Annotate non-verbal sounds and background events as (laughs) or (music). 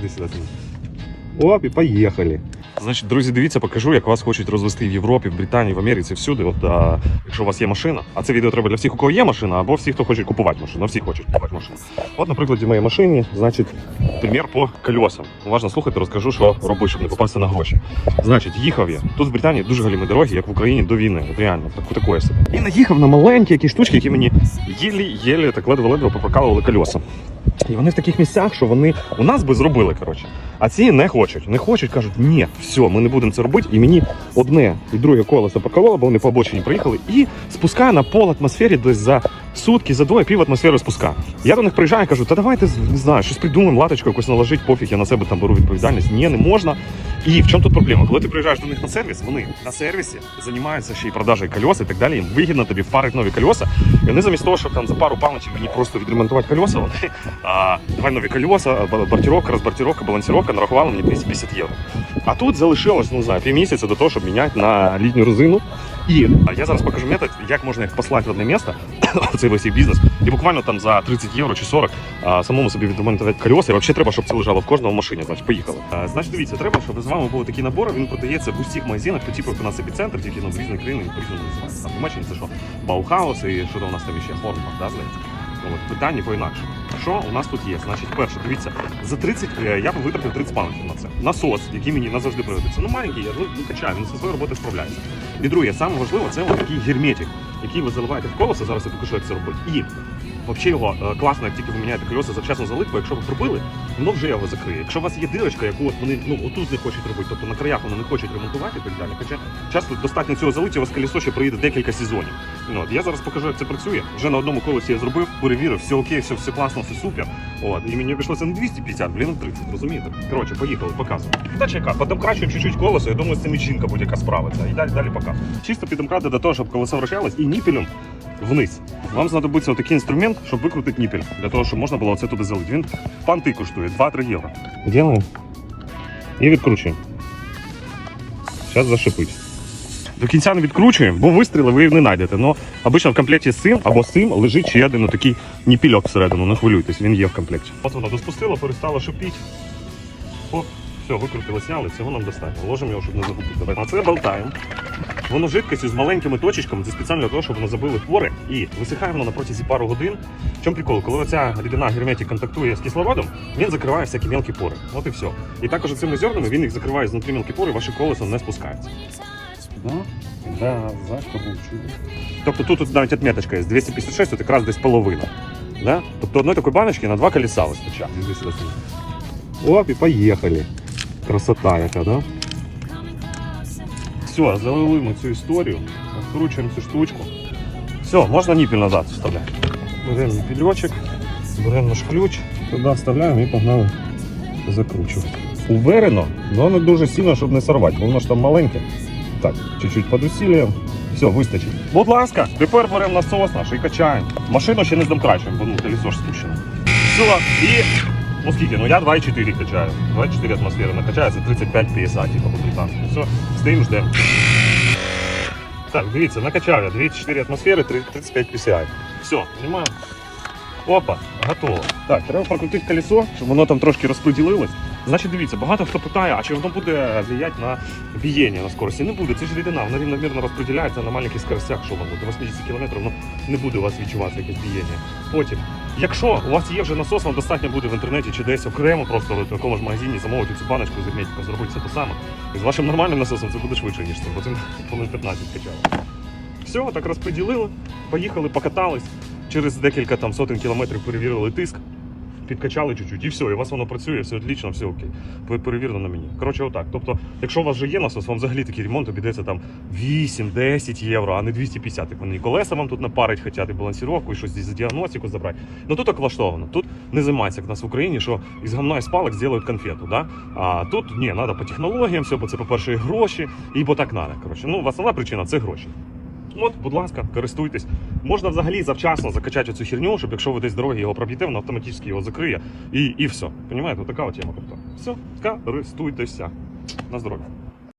Іди сюди. Оп, і поїхали. Значить, друзі, дивіться, покажу, як вас хочуть розвести в Європі, в Британії, в Америці, всюди. От, а, якщо у вас є машина, а це відео треба для всіх, у кого є машина, або всіх, хто хоче купувати машину. Всі хочуть купувати машину. От, наприклад, в моїй машині, значить, примір по колесам. Уважно слухайте, розкажу, що робити, щоб не попасти на гроші. Значить, їхав я. Тут в Британії дуже галімі дороги, як в Україні до війни. От реально, так, такое собі. І наїхав на маленькі якісь штучки, які мені єлі-єлі так ледве-ледве попрокалували колеса. І вони в таких місцях, що вони у нас би зробили, коротше. А ці не хочуть. Не хочуть, кажуть, ні, все, ми не будемо це робити. І мені одне і друге колесо покололо, бо вони по обочині приїхали, і спускає на пол атмосфері десь за сутки, за двоє пів атмосфери спуска. Я до них приїжджаю і кажу, та давайте не знаю, щось придумаємо, латочку якось наложить, пофіг, я на себе там беру відповідальність. Ні, не можна. І в чому тут проблема? Коли ти приїжджаєш до них на сервіс, вони на сервісі займаються ще й продажею кольос і так далі. Їм вигідно тобі впарить нові кольоса. І вони замість того, щоб там за пару паличів мені просто відремонтувати кольоса, вони (laughs) а, давай нові кольоса, ба- бортировка, розбортировка, балансировка нарахували мені 250 євро. А тут залишилось, ну не знаю, півмісяця до того, щоб міняти на літню резину. І я зараз покажу метод, як можна їх послати в одне місце, (coughs) цей весь бізнес, і буквально там за 30 євро чи 40 а, самому собі відремонтувати колеса. І взагалі треба, щоб це лежало в кожному машині. Значить, поїхали. Значить, дивіться, треба, щоб з вами був такий набор. Він продається в усіх магазинах, по типу як у нас епіцентр, тільки ну, в різних країнах він по-різному називається. Там Німеччині це що? Баухаус і що там у нас там ще Хорнбах, да, здається? От, питання по-інакше. Що у нас тут є? Значить, перше, дивіться, за 30, е, я витратив 30 паунтів на це. Насос, який мені назавжди пригодиться. Ну, маленький, я ну, ну, качаю, він зі своєю роботою справляється. І друге, саме важливе, це такий герметик, який ви заливаєте в колеса. зараз я покажу, як це робити. І взагалі його е, класно, як тільки ви міняєте колеса завчасно залить, бо якщо ви пробили, воно вже його закриє. Якщо у вас є дирочка, яку от вони ну, отут не хочуть робити, тобто на краях вони не хочуть ремонтувати і так далі. Хоча часто достатньо цього залиття, у вас колесо ще проїде декілька сезонів. Ну, от, я зараз покажу, як це працює. Вже на одному колесі я зробив, перевірив, все окей, все, все класно, все супер. От, і мені обійшлося не 250, блін, а 30, розумієте? Коротше, поїхали, показую. Дача яка, подомкрачуємо чуть-чуть колесо, я думаю, з цим будь-яка справиться. І далі, далі показую. Чисто підомкрати до того, щоб колесо вращалось, і ніпелем вниз. Вам знадобиться такий інструмент, щоб викрутити ніпель, для того, щоб можна було це туди залити. Він панти коштує 2-3 євро. Ділаємо. І відкручуємо. Зараз зашипить. До кінця не відкручуємо, бо вистріли ви не знайдете. Но обично в комплекті з цим або з цим лежить ще один такий ніпільок всередину. Не хвилюйтесь, він є в комплекті. От воно доспустило, перестало шипіти. Оп, все, викрутили, сняли, цього нам достатньо. Ложимо його, щоб не загубити. А це болтаємо. Воно жидкістю з маленькими точечками, це спеціально для того, щоб воно забили пори і висихає воно на протязі пару годин. В чому прикол? Коли оця рідина герметик контактує з кислородом, він закриває всякі мелкі пори. От і все. І також цими зернами він їх закриває знутрі мелкі пори, ваші колесо не спускається. Да? Да, за що був чую. Тобто тут, тут навіть отметочка є 256, тут якраз десь половина. Да? Тобто одної такої баночки на два колеса вистачає. Оп, і поїхали. Красота яка, да? Все, залили ми цю історію, відкручуємо цю штучку. Все, можна ніпіль назад вставляти. Беремо ніпільочок, беремо наш ключ, туди вставляємо і погнали закручувати. Уверено, але не дуже сильно, щоб не сорвати, бо воно ж там маленьке. Так, чуть-чуть під усіллям. Все, вистачить. Будь ласка, тепер беремо насос наш і качаємо. Машину ще не здомкрачуємо, бо ну, колесо ж спущено. Все, і ну скільки? Ну я 2,4 качаю. 2,4 атмосфери накачається 35 PSA, типу по британськи. Все, стоїмо, ждем. Так, дивіться, накачав я 2,4 атмосфери, 35 PSI. Все, знімаємо. Опа, готово. Так, треба прокрутити колесо, щоб воно там трошки розподілилось. Значить, дивіться, багато хто питає, а чи воно буде влиять на бієння на скорості? Не буде, це ж рідина, вона рівномірно розподіляється на маленьких скоростях, що воно до 80 км, воно не буде у вас відчувати якесь бієння. Потім, якщо у вас є вже насос, вам достатньо буде в інтернеті чи десь окремо, просто в якому ж магазині замовити цю баночку з зробити все те саме. І з вашим нормальним насосом це буде швидше, ніж це, бо це хвилин 15 качало. Все, так розподілили, поїхали, покатались. Через декілька там сотень кілометрів перевірили тиск, підкачали чуть-чуть, і все, і у вас воно працює, все отлично, все окей. Ви перевірено на мені. Коротше, отак. Тобто, якщо у вас вже є насос, вам взагалі такий ремонт обійдеться там 8-10 євро, а не 250. Як вони і колеса вам тут напарить, хочуть, і балансіровку, і щось з діагностику забрати. Ну тут так влаштовано. Тут не займається, як у нас в Україні, що із гамна і з палок зроблять конфету. Да? А тут ні, треба по технологіям, все, бо це, по-перше, гроші, і бо так треба. Коротше, ну, основна причина це гроші. От, будь ласка, користуйтесь. Можна взагалі завчасно закачати цю херню, щоб якщо ви десь дороги його проб'єте, воно автоматично його закриє. І, і все. Понімаєте, така от тема. Тобто, все, користуйтеся. На здоров'я.